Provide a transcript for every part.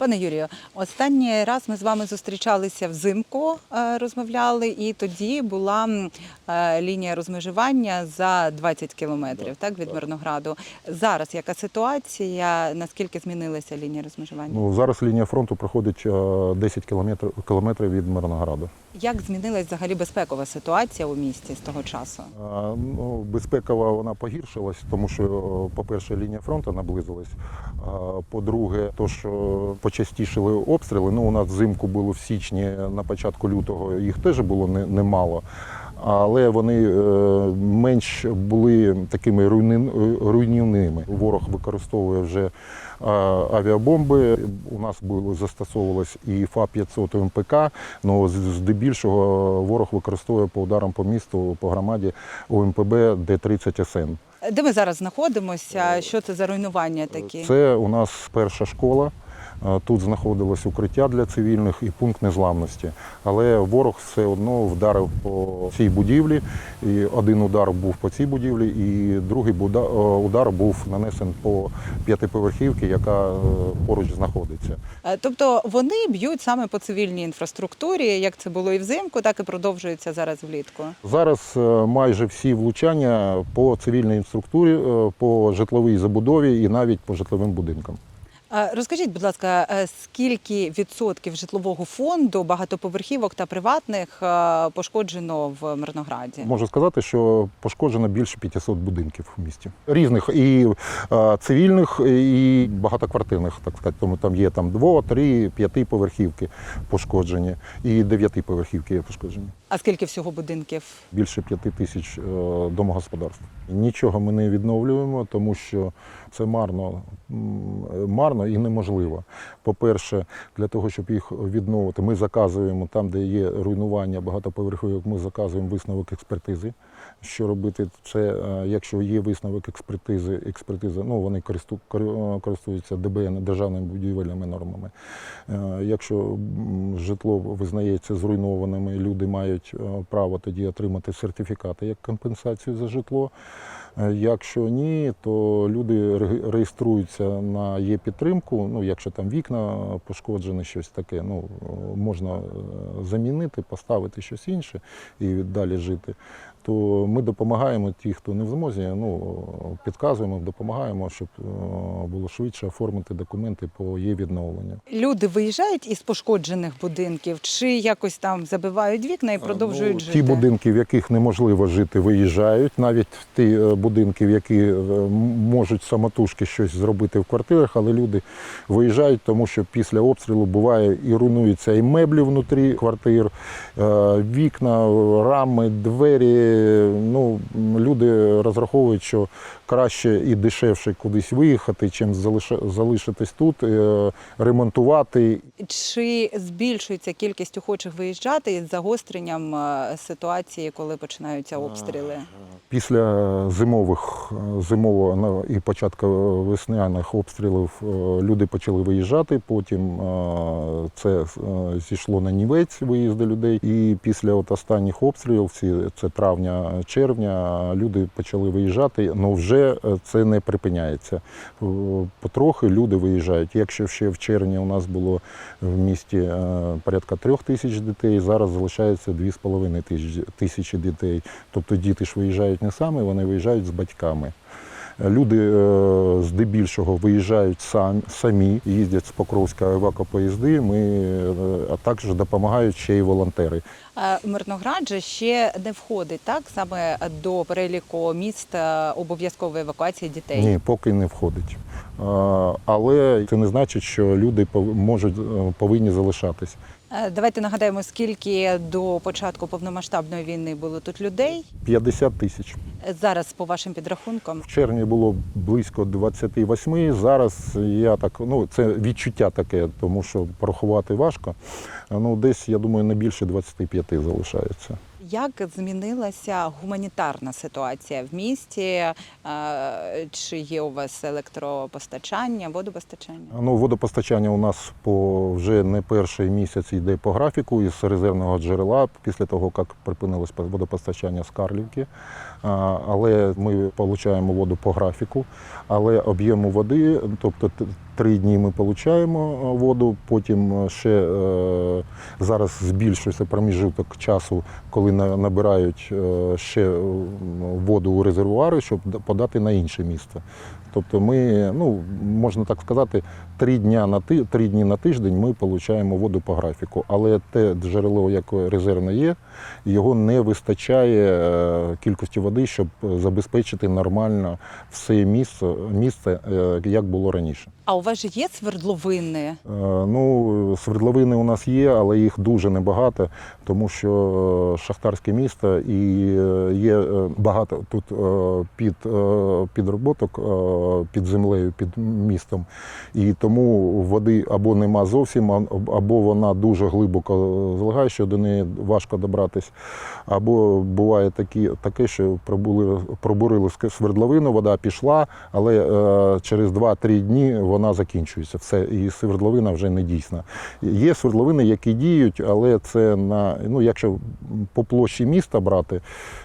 Пане Юрію, останній раз ми з вами зустрічалися взимку, е, розмовляли, і тоді була е, лінія розмежування за 20 кілометрів, так, від Мирнограду. Зараз яка ситуація? Наскільки змінилася лінія розмежування? Ну, зараз лінія фронту проходить е, 10 кілометрів, кілометрів від Мирнограду. Як змінилась взагалі безпекова ситуація у місті з того часу? А, Ну, безпекова вона погіршилась, тому що, е, по-перше, лінія фронту наблизилась. А, По-друге, то що почастішили обстріли. Ну, у нас взимку було в січні, на початку лютого їх теж було немало. Але вони е, менш були такими руйнівними. Ворог використовує вже е, авіабомби. У нас було застосовувалось і ФА-500 МПК, але здебільшого ворог використовує по ударам по місту, по громаді ОМПБ Д-30 СН. Де ми зараз знаходимося? Що це за руйнування такі? Це у нас перша школа. Тут знаходилось укриття для цивільних і пункт незламності. Але ворог все одно вдарив по цій будівлі. І один удар був по цій будівлі, і другий е, удар був нанесений по п'ятиповерхівці, яка е, поруч знаходиться. Е, Тобто вони б'ють саме по цивільній інфраструктурі, як це було і взимку, так і продовжується зараз влітку. Зараз майже всі влучання по цивільній інструктурі, е, по житловій забудові і навіть по житловим будинкам. Розкажіть, будь ласка, е, скільки відсотків житлового фонду багатоповерхівок та приватних е, пошкоджено в Мирнограді? Можу сказати, що пошкоджено більше 500 будинків в місті. Різних і е, цивільних, і багатоквартирних, так сказати. Тому там є там дво, три, п'яти поверхівки пошкоджені, і дев'яти поверхівки є пошкоджені. А скільки всього будинків? Більше п'яти тисяч домогосподарств. Нічого ми не відновлюємо, тому що це марно, марно і неможливо. По-перше, для того, щоб їх відновити, ми заказуємо там, де є руйнування багатоповерхових, ми заказуємо висновок експертизи. Що робити? Це е, якщо є висновок експертизи, експертиза, ну вони е, користуються ДБН державними будівельними нормами. Е, Якщо житло визнається зруйнованими, люди мають право тоді отримати сертифікати як компенсацію за житло. Е, Якщо ні, то люди реєструються на є-підтримку. Ну, якщо там вікна пошкоджені, щось таке, ну можна е, замінити, поставити щось інше і далі жити. То ми допомагаємо ті, хто не в змозі, ну підказуємо, допомагаємо, щоб е, було швидше оформити документи по є відновленню. Люди виїжджають із пошкоджених будинків, чи якось там забивають вікна і продовжують Ну, жити? Ті будинки, в яких неможливо жити, виїжджають. Навіть ті будинки, в які е, можуть самотужки щось зробити в квартирах, але люди виїжджають, тому що після обстрілу буває і руйнуються і меблі внутрі квартир, е, вікна, рами, двері. Ну, люди розраховують, що краще і дешевше кудись виїхати, чим залишитись тут, е, ремонтувати Чи збільшується кількість охочих виїжджати із загостренням е, ситуації, коли починаються обстріли? Після зимових зимового ну, і початку весняних обстрілів е, люди почали виїжджати. Потім е, це е, зійшло на нівець виїзди людей. І після от останніх обстрілів, це травня, червня, люди почали виїжджати. але вже е, це не припиняється. Е, Потрохи люди виїжджають. Якщо ще в червні у нас було в місті е, порядка трьох тисяч дітей, зараз залишається дві з половиною тисячі- дітей. Тобто діти ж виїжджають не самі, вони виїжджають з батьками. Люди е, здебільшого виїжджають сам, самі, їздять з Покровська евакопоїзди. Ми, е, а також допомагають ще й волонтери. Е, Мирноград же ще не входить так саме до переліку міст обов'язкової евакуації дітей. Ні, поки не входить. Але це не значить, що люди можуть повинні залишатись. Е, Давайте нагадаємо, скільки до початку повномасштабної війни було тут людей. 50 тисяч. Зараз, по вашим підрахункам, В червні було близько 28, Зараз я так, ну це відчуття таке, тому що порахувати важко. Ну, десь, я думаю, не більше 25 залишається. Як змінилася гуманітарна ситуація в місті? Е, Чи є у вас електропостачання, водопостачання? Ну, водопостачання у нас по вже не перший місяць йде по графіку із резервного джерела після того, як припинилось водопостачання з Карлівки. Але ми отримуємо воду по графіку, але об'єму води, тобто три дні ми отримуємо воду, потім ще е, зараз збільшується проміжуток часу, коли набирають е, ще е, воду у резервуари, щоб подати на інше місце. Тобто ми, ну, можна так сказати, три, дня на ти, три дні на тиждень ми отримуємо воду по графіку. Але те джерело, яке резервне є, його не вистачає е, кількості води, щоб забезпечити нормально все місце, місце е, як було раніше. А у вас же є свердловини? Е, Ну, свердловини у нас є, але їх дуже небагато, тому що е, шахтарське місто і е, є багато тут під, підроботок під землею, під містом. І тому води або нема зовсім, або вона дуже глибоко злагає, що до неї важко добратись. Або буває такі, таке, що пробурили свердловину, вода пішла, але через 2-3 дні вона закінчується. Все, і свердловина вже не дійсна. Є свердловини, які діють, але це на ну, якщо по площі міста брати,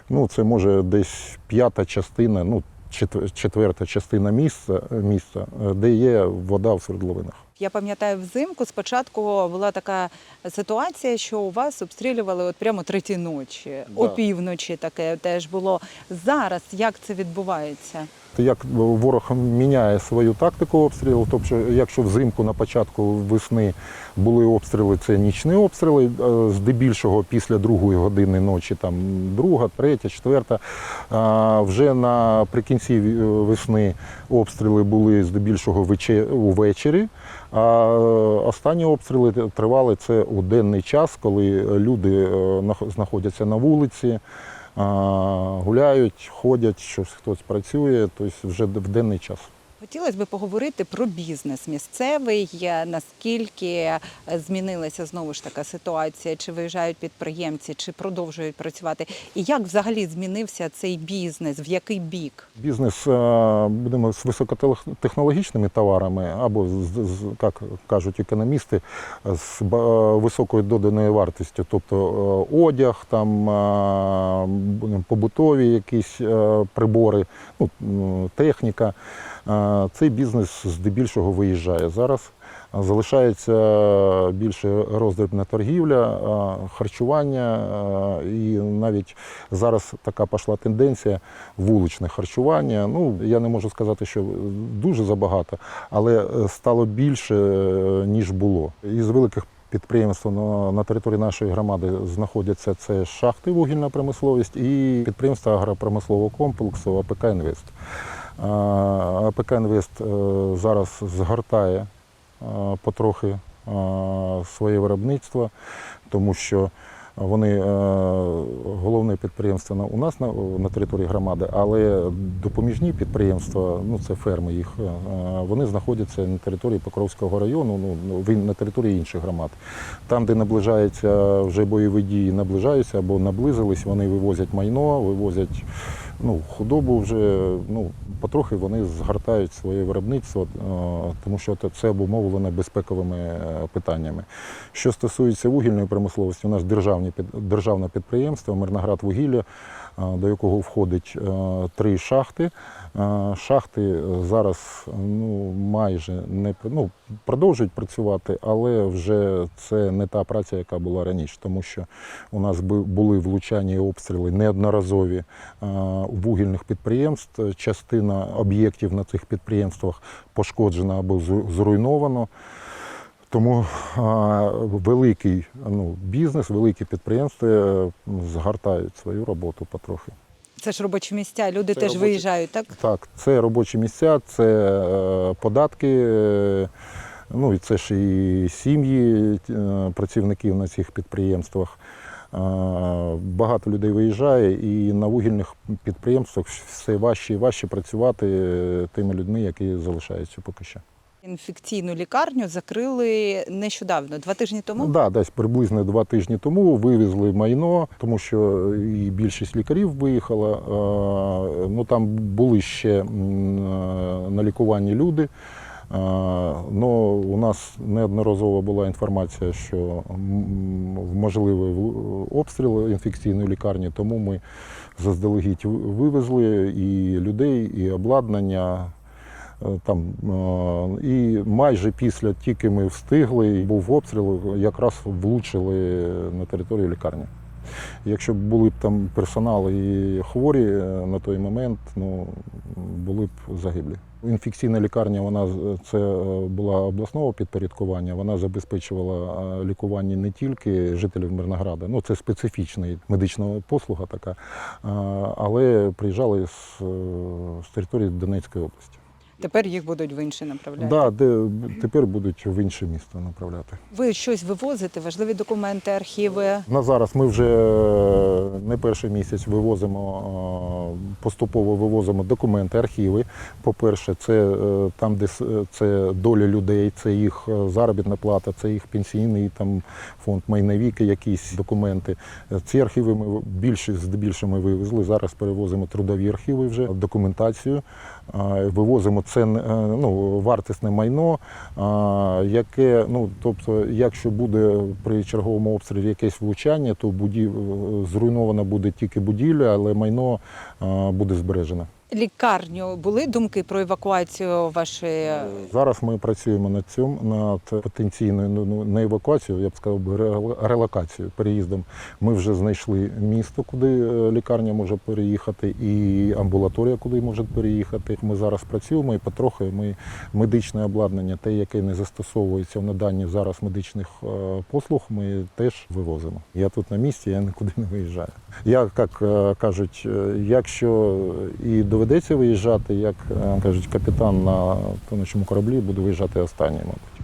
ну це може десь п'ята частина, ну четвер- четверта частина міста, міста, де є вода в свердловинах. Я пам'ятаю, взимку спочатку була така ситуація, що у вас обстрілювали от прямо треті ночі, Да. опівночі таке теж було. Зараз як це відбувається? Як ворог міняє свою тактику обстрілу, тобто, якщо взимку на початку весни були обстріли, це нічні обстріли, е, здебільшого після другої години ночі, там друга, третя, четверта. Вже наприкінці е, весни обстріли були здебільшого вече- увечері. А е, останні обстріли тривали це у денний час, коли люди е, знаходяться на вулиці. Гуляють, ходять, щось хтось працює, тобто вже в денний час. Хотілося б поговорити про бізнес місцевий, е, наскільки е, змінилася знову ж така ситуація, чи виїжджають підприємці, чи продовжують працювати, і як взагалі змінився цей бізнес, в який бік? Бізнес, е, будемо з високотехнологічними товарами, або, як кажуть економісти, з високою доданою вартістю, тобто е, одяг, там, е, побутові якісь е, прибори, ну, техніка. Цей бізнес здебільшого виїжджає зараз. Залишається більше роздрібна торгівля, е, харчування, е, і навіть зараз така пішла тенденція вуличне харчування. Ну, я не можу сказати, що дуже забагато, але е, стало більше, ніж було. Із великих підприємств на, на території нашої громади знаходяться це шахти, вугільна промисловість і підприємства агропромислового комплексу АПК Інвест. АПК Інвест е, зараз згортає е, потрохи е, своє виробництво, тому що вони головне підприємство у нас на, на території громади, але допоміжні підприємства, ну це ферми їх, вони знаходяться на території Покровського району, ну ну, на території інших громад. Там, де наближаються вже бойові дії, наближаються або наблизились, вони вивозять майно, вивозять ну, худобу вже, ну, потрохи вони згортають своє виробництво, е, тому що це- обумовлено безпековими е, питаннями. Що стосується вугільної промисловості, у нас державні, державне підприємство Мирноград вугілля, е, до якого входить три шахти. Шахти зараз ну, майже не ну, продовжують працювати, але вже це не та праця, яка була раніше, тому що у нас були влучання і обстріли неодноразові вугільних підприємств. Частина об'єктів на цих підприємствах пошкоджена або зру- зруйновано. Тому а, великий ну, бізнес, великі підприємства е, згортають свою роботу потрохи. Це ж робочі місця, люди Це теж робочі- виїжджають, так? Так, це робочі місця, це е, податки. е, Ну і це ж і сім'ї працівників на цих підприємствах. Багато людей виїжджає, і на вугільних підприємствах все важче і важче працювати е, тими людьми, які залишаються поки що. Інфекційну лікарню закрили нещодавно, два тижні тому. Ну, да, десь приблизно два тижні тому вивезли майно, тому що і більшість лікарів виїхала. Ну там були ще е, на лікуванні люди. Ну, у нас неодноразово була інформація, що можливий обстріл інфекційної лікарні, тому ми заздалегідь вивезли і людей, і обладнання. Е, Там е, і майже після тільки ми встигли, був обстріл, якраз влучили на територію лікарні. Якщо б були б там персонал і хворі е, на той момент, ну були б загиблі. Інфекційна лікарня вона це е, була обласного підпорядкування. Вона забезпечувала е, лікування не тільки жителів Мирнограда, ну це специфічна медична послуга така, але приїжджали з, з території Донецької області. Тепер їх будуть в інші направляти. Да, де тепер будуть в інше місто направляти. Ви щось вивозите, важливі документи, архіви. На зараз ми вже е, не перший місяць вивозимо е, поступово вивозимо документи, архіви. По-перше, це е, там, де це доля людей, це їх заробітна плата, це їх пенсійний там фонд, майновіки, якісь документи. Ці архіви ми більше здебільшого ми вивезли. Зараз перевозимо трудові архіви вже, документацію. Вивозимо це е, ну, вартісне майно, яке, ну, тобто, якщо буде при черговому обстрілі якесь влучання, то будів... зруйнована буде тільки будівля, але майно буде збережене. Лікарню були думки про евакуацію вашої Зараз ми працюємо над цим, над потенційною ну, ну, не евакуацією, я б сказав, би, релокацією, переїздом. Ми вже знайшли місто, куди е, лікарня може переїхати, і амбулаторія, куди може переїхати. Ми зараз працюємо і потрохи ми медичне обладнання, те, яке не застосовується в наданні зараз медичних е, послуг, ми теж вивозимо. Я тут на місці, я нікуди не виїжджаю. Я, як е, кажуть, е, якщо і доведеться виїжджати, як е, кажуть, капітан на тонучому кораблі буде виїжджати останнім. мабуть.